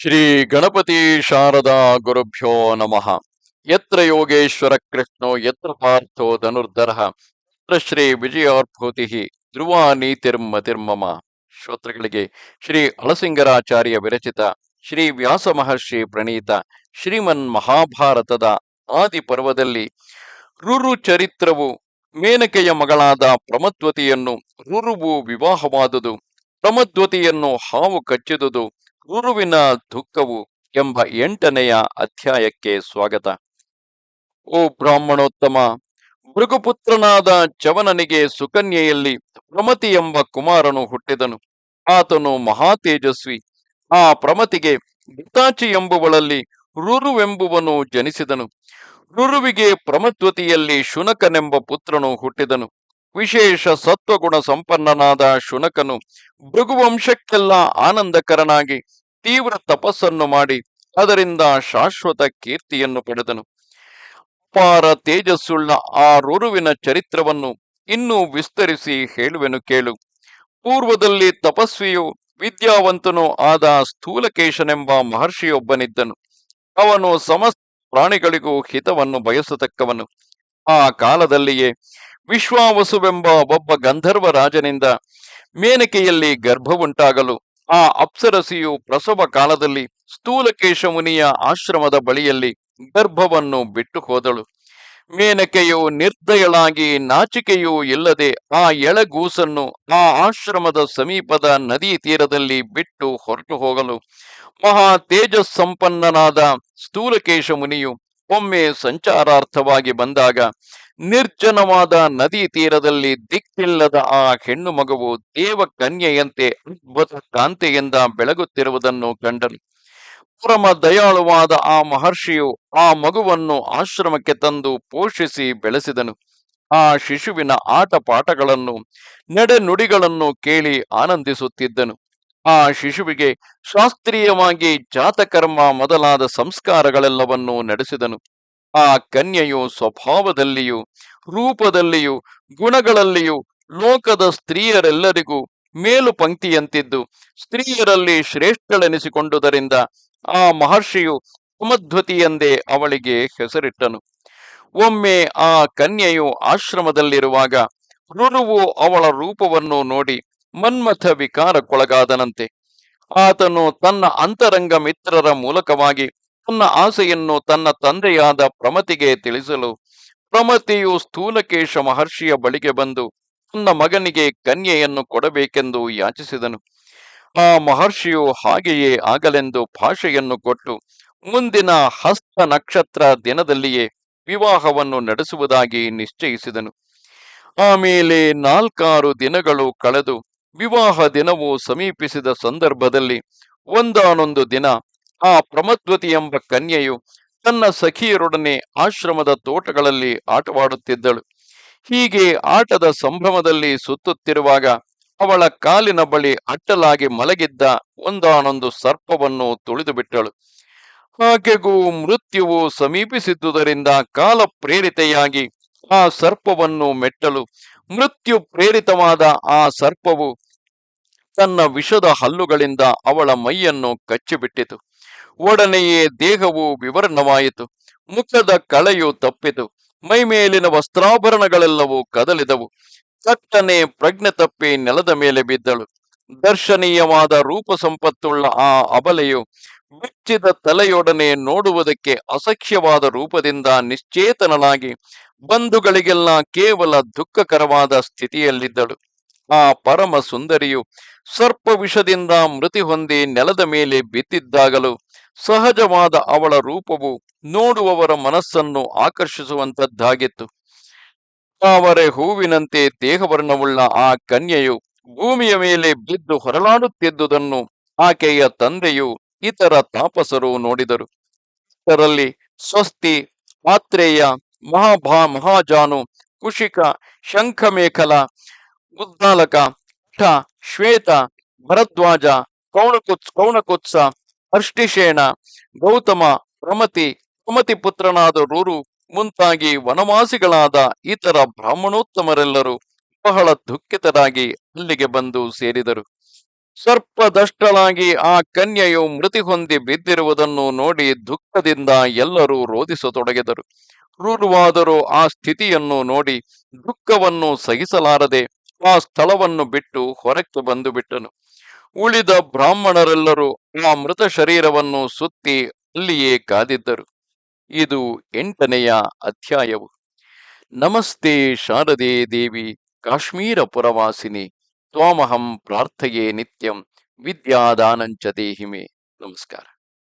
ಶ್ರೀ ಗಣಪತಿ ಶಾರದಾ ಗುರುಭ್ಯೋ ನಮಃ. ಯತ್ರ ಯೋಗೇಶ್ವರ ಕೃಷ್ಣೋ, ಯತ್ರ ಪಾರ್ಥೋ ಧನುರ್ಧರ, ಯತ್ರ ಶ್ರೀ ವಿಜಯಾರ್ಭೂತಿ ಧ್ರುವ ನೀತಿರ್ಮತಿರ್ಮಮ ಶ್ರೋತೃಗಳಿಗೆ ಶ್ರೀ ಅಳಸಿಂಗರಾಚಾರ್ಯ ವಿರಚಿತ, ಶ್ರೀ ವ್ಯಾಸ ಮಹರ್ಷಿ ಪ್ರಣೀತ, ಶ್ರೀಮನ್ ಮಹಾಭಾರತದ ಆದಿ ಪರ್ವದಲ್ಲಿ ರುರು ಚರಿತ್ರವು ಮೇನಕೆಯ ಮಗಳಾದ ಪ್ರಮದ್ವತಿಯನ್ನು ರುರುವು ವಿವಾಹವಾದುದು, ಪ್ರಮದ್ವತಿಯನ್ನು ಹಾವು ಕಚ್ಚಿದುದು ಗುರುವಿನ ದುಃಖವು ಎಂಬ ಎಂಟನೆಯ ಅಧ್ಯಾಯಕ್ಕೆ ಸ್ವಾಗತ. ಓ ಬ್ರಾಹ್ಮಣೋತ್ತಮ, ಮೃಗುಪುತ್ರನಾದ ಚವನನಿಗೆ ಸುಕನ್ಯೆಯಲ್ಲಿ ಪ್ರಮತಿ ಎಂಬ ಕುಮಾರನು ಹುಟ್ಟಿದನು. ಆತನು ಮಹಾ ತೇಜಸ್ವಿ ಆ ಪ್ರಮತಿಗೆ ಗೀತಾಚಿ ಎಂಬುವಳಲ್ಲಿ ರುರುವೆಂಬುವನು ಜನಿಸಿದನು. ರುರುವಿಗೆ ಪ್ರಮತ್ವತಿಯಲ್ಲಿ ಶುನಕನೆಂಬ ಪುತ್ರನು ಹುಟ್ಟಿದನು. ವಿಶೇಷ ಸತ್ವಗುಣ ಸಂಪನ್ನನಾದ ಶುನಕನು ಭೃಗುವಂಶಕ್ಕೆಲ್ಲ ಆನಂದಕರನಾಗಿ ತೀವ್ರ ತಪಸ್ಸನ್ನು ಮಾಡಿ ಅದರಿಂದ ಶಾಶ್ವತ ಕೀರ್ತಿಯನ್ನು ಪಡೆದನು. ಪಾರ ತೇಜಸ್ಸುಳ್ಳ ಆ ರುರುವಿನ ಚರಿತ್ರವನ್ನು ಇನ್ನೂ ವಿಸ್ತರಿಸಿ ಹೇಳುವೆನು ಕೇಳು. ಪೂರ್ವದಲ್ಲಿ ತಪಸ್ವಿಯು ವಿದ್ಯಾವಂತನು ಆದ ಸ್ಥೂಲಕೇಶನೆಂಬ ಮಹರ್ಷಿಯೊಬ್ಬನಿದ್ದನು. ಅವನು ಸಮಸ್ತ ಪ್ರಾಣಿಗಳಿಗೂ ಹಿತವನ್ನು ಬಯಸತಕ್ಕವನು. ಆ ಕಾಲದಲ್ಲಿಯೇ ವಿಶ್ವಾವಸುವೆಂಬ ಒಬ್ಬ ಗಂಧರ್ವ ರಾಜನಿಂದ ಮೇನಕೆಯಲ್ಲಿ ಗರ್ಭವುಂಟಾಗಲು, ಆ ಅಪ್ಸರಸಿಯು ಪ್ರಸವ ಕಾಲದಲ್ಲಿ ಸ್ಥೂಲಕೇಶ ಮುನಿಯ ಆಶ್ರಮದ ಬಳಿಯಲ್ಲಿ ಗರ್ಭವನ್ನು ಬಿಟ್ಟು ಹೋದಳು. ಮೇನಕೆಯು ನಿರ್ದಯಳಾಗಿ ನಾಚಿಕೆಯೂ ಇಲ್ಲದೆ ಆ ಎಳಗೂಸನ್ನು ಆ ಆಶ್ರಮದ ಸಮೀಪದ ನದಿ ತೀರದಲ್ಲಿ ಬಿಟ್ಟು ಹೊರಟು ಹೋಗಲು, ಮಹಾ ತೇಜಸ್ಸಂಪನ್ನನಾದ ಸ್ಥೂಲಕೇಶ ಮುನಿಯು ಒಮ್ಮೆ ಸಂಚಾರಾರ್ಥವಾಗಿ ಬಂದಾಗ ನಿರ್ಜನವಾದ ನದಿ ತೀರದಲ್ಲಿ ದಿಕ್ಕಿಲ್ಲದ ಆ ಹೆಣ್ಣು ಮಗುವು ದೇವ ಕನ್ಯೆಯಂತೆ ಅದ್ಭುತ ಕಾಂತಿಯಿಂದ ಬೆಳಗುತ್ತಿರುವುದನ್ನು ಕಂಡನು. ಪರಮ ದಯಾಳುವಾದ ಆ ಮಹರ್ಷಿಯು ಆ ಮಗುವನ್ನು ಆಶ್ರಮಕ್ಕೆ ತಂದು ಪೋಷಿಸಿ ಬೆಳೆಸಿದನು. ಆ ಶಿಶುವಿನ ಆಟ ಪಾಠಗಳನ್ನು ಕೇಳಿ ಆನಂದಿಸುತ್ತಿದ್ದನು. ಆ ಶಿಶುವಿಗೆ ಶಾಸ್ತ್ರೀಯವಾಗಿ ಜಾತಕರ್ಮ ಮೊದಲಾದ ಸಂಸ್ಕಾರಗಳೆಲ್ಲವನ್ನೂ ನಡೆಸಿದನು. ಆ ಕನ್ಯೆಯು ಸ್ವಭಾವದಲ್ಲಿಯೂ, ರೂಪದಲ್ಲಿಯೂ, ಗುಣಗಳಲ್ಲಿಯೂ, ಲೋಕದ ಸ್ತ್ರೀಯರೆಲ್ಲರಿಗೂ ಮೇಲು ಪಂಕ್ತಿಯಂತಿದ್ದು. ಸ್ತ್ರೀಯರಲ್ಲಿ ಶ್ರೇಷ್ಠಳೆನಿಸಿಕೊಂಡುದರಿಂದ ಆ ಮಹರ್ಷಿಯು ಸುಮಧ್ವತಿಯೆಂದೇ ಅವಳಿಗೆ ಹೆಸರಿಟ್ಟನು. ಒಮ್ಮೆ ಆ ಕನ್ಯೆಯು ಆಶ್ರಮದಲ್ಲಿರುವಾಗ ರುರುವು ಅವಳ ರೂಪವನ್ನು ನೋಡಿ ಮನ್ಮಥ ವಿಕಾರಕ್ಕೊಳಗಾದನಂತೆ. ಆತನು ತನ್ನ ಅಂತರಂಗ ಮಿತ್ರರ ಮೂಲಕವಾಗಿ ತನ್ನ ಆಸೆಯನ್ನು ತನ್ನ ತಂದೆಯಾದ ಪ್ರಮತಿಗೆ ತಿಳಿಸಲು ಪ್ರಮತಿಯು ಸ್ಥೂಲಕೇಶ ಮಹರ್ಷಿಯ ಬಳಿಗೆ ಬಂದು ತನ್ನ ಮಗನಿಗೆ ಕನ್ಯೆಯನ್ನು ಕೊಡಬೇಕೆಂದು ಯಾಚಿಸಿದನು. ಆ ಮಹರ್ಷಿಯು ಹಾಗೆಯೇ ಆಗಲೆಂದು ಭಾಷೆಯನ್ನು ಕೊಟ್ಟು ಮುಂದಿನ ಹಸ್ತ ನಕ್ಷತ್ರ ದಿನದಲ್ಲಿಯೇ ವಿವಾಹವನ್ನು ನಡೆಸುವುದಾಗಿ ನಿಶ್ಚಯಿಸಿದನು. ಆಮೇಲೆ ನಾಲ್ಕಾರು ದಿನಗಳು ಕಳೆದು ವಿವಾಹ ದಿನವು ಸಮೀಪಿಸಿದ ಸಂದರ್ಭದಲ್ಲಿ ಒಂದಾನೊಂದು ದಿನ ಆ ಪ್ರಮದ್ವತಿ ಎಂಬ ಕನ್ಯೆಯು ತನ್ನ ಸಖಿಯರೊಡನೆ ಆಶ್ರಮದ ತೋಟಗಳಲ್ಲಿ ಆಟವಾಡುತ್ತಿದ್ದಳು. ಹೀಗೆ ಆಟದ ಸಂಭ್ರಮದಲ್ಲಿ ಸುತ್ತುತ್ತಿರುವಾಗ ಅವಳ ಕಾಲಿನ ಬಳಿ ಅಟ್ಟಲಾಗಿ ಮಲಗಿದ್ದ ಒಂದಾನೊಂದು ಸರ್ಪವನ್ನು ತುಳಿದು ಬಿಟ್ಟಳು ಆಕೆಗೂ ಮೃತ್ಯುವು ಸಮೀಪಿಸಿದ್ದುದರಿಂದ ಕಾಲ ಪ್ರೇರಿತೆಯಾಗಿ ಆ ಸರ್ಪವನ್ನು ಮೆಟ್ಟಲು ಮೃತ್ಯು ಪ್ರೇರಿತವಾದ ಆ ಸರ್ಪವು ತನ್ನ ವಿಷದ ಹಲ್ಲುಗಳಿಂದ ಅವಳ ಮೈಯನ್ನು ಕಚ್ಚಿಬಿಟ್ಟಿತು. ಒಡನೆಯೇ ದೇಹವು ವಿವರ್ಣವಾಯಿತು. ಮುಖದ ಕಳೆಯು ತಪ್ಪಿತು. ಮೈಮೇಲಿನ ವಸ್ತ್ರಾಭರಣಗಳೆಲ್ಲವೂ ಕದಲಿದವು. ಕಟ್ಟನೆ ಪ್ರಜ್ಞೆ ತಪ್ಪಿ ನೆಲದ ಮೇಲೆ ಬಿದ್ದಳು. ದರ್ಶನೀಯವಾದ ರೂಪ ಸಂಪತ್ತುಳ್ಳ ಆ ಅಬಲೆಯು ಬಿಚ್ಚಿದ ತಲೆಯೊಡನೆ ನೋಡುವುದಕ್ಕೆ ಅಸಖ್ಯವಾದ ರೂಪದಿಂದ ನಿಶ್ಚೇತನನಾಗಿ ಬಂಧುಗಳಿಗೆಲ್ಲ ಕೇವಲ ದುಃಖಕರವಾದ ಸ್ಥಿತಿಯಲ್ಲಿದ್ದಳು. ಆ ಪರಮ ಸುಂದರಿಯು ಸರ್ಪ ವಿಷದಿಂದ ಮೃತಿ ಹೊಂದಿ ನೆಲದ ಮೇಲೆ ಬಿದ್ದಿದ್ದಾಗಲೂ ಸಹಜವಾದ ಅವಳ ರೂಪವು ನೋಡುವವರ ಮನಸ್ಸನ್ನು ಆಕರ್ಷಿಸುವಂತದ್ದಾಗಿತ್ತು. ತಾವರೆ ಹೂವಿನಂತೆ ದೇಹವರ್ಣವುಳ್ಳ ಆ ಕನ್ಯೆಯು ಭೂಮಿಯ ಮೇಲೆ ಬಿದ್ದು ಹೊರಲಾಡುತ್ತಿದ್ದುದನ್ನು ಆಕೆಯ ತಂದೆಯು ಇತರ ತಾಪಸರು ನೋಡಿದರು. ಇದರಲ್ಲಿ ಸ್ವಸ್ತಿ ಆತ್ರೇಯ ಮಹಾಭಾ, ಮಹಾಜಾನು, ಕುಶಿಕ, ಶಂಖಮೇಖಲ, ಉದ್ದಾಲಕ, ಠ, ಶ್ವೇತ, ಭರದ್ವಾಜ ಕೌಣಕುತ್ ಕೌಣಕುತ್ಸ ಅರ್ಷ್ಟಿಶೇಣ ಗೌತಮ, ಪ್ರಮತಿ ಪ್ರಮತಿ ಪುತ್ರನಾದ ರೂರು ಮುಂತಾಗಿ ವನವಾಸಿಗಳಾದ ಇತರ ಬ್ರಾಹ್ಮಣೋತ್ತಮರೆಲ್ಲರೂ ಬಹಳ ದುಃಖಿತರಾಗಿ ಅಲ್ಲಿಗೆ ಬಂದು ಸೇರಿದರು. ಸರ್ಪದಷ್ಟಲಾಗಿ ಆ ಕನ್ಯೆಯು ಮೃತಿ ಹೊಂದಿ ಬಿದ್ದಿರುವುದನ್ನು ನೋಡಿ ದುಃಖದಿಂದ ಎಲ್ಲರೂ ರೋಧಿಸತೊಡಗಿದರು. ರೂರುವಾದರೂ ಆ ಸ್ಥಿತಿಯನ್ನು ನೋಡಿ ದುಃಖವನ್ನು ಸಹಿಸಲಾರದೆ ಆ ಸ್ಥಳವನ್ನು ಬಿಟ್ಟು ಹೊರಕ್ಕೆ ಬಂದು ಬಿಟ್ಟನು ಉಳಿದ ಬ್ರಾಹ್ಮಣರೆಲ್ಲರೂ ಆ ಮೃತ ಶರೀರವನ್ನು ಸುತ್ತಿ ಅಲ್ಲಿಯೇ ಕಾದಿದ್ದರು. ಇದು ಎಂಟನೆಯ ಅಧ್ಯಾಯವು. ನಮಸ್ತೆ ಶಾರದೆ ದೇವಿ, ಕಾಶ್ಮೀರ ಪುರವಾಸಿನಿ, ತ್ವಾಮಹಂ ಪ್ರಾರ್ಥೆಯೇ ನಿತ್ಯಂ, ವಿದ್ಯಾದಾನಂಚ ದೇಹಿಮೆ. ನಮಸ್ಕಾರ.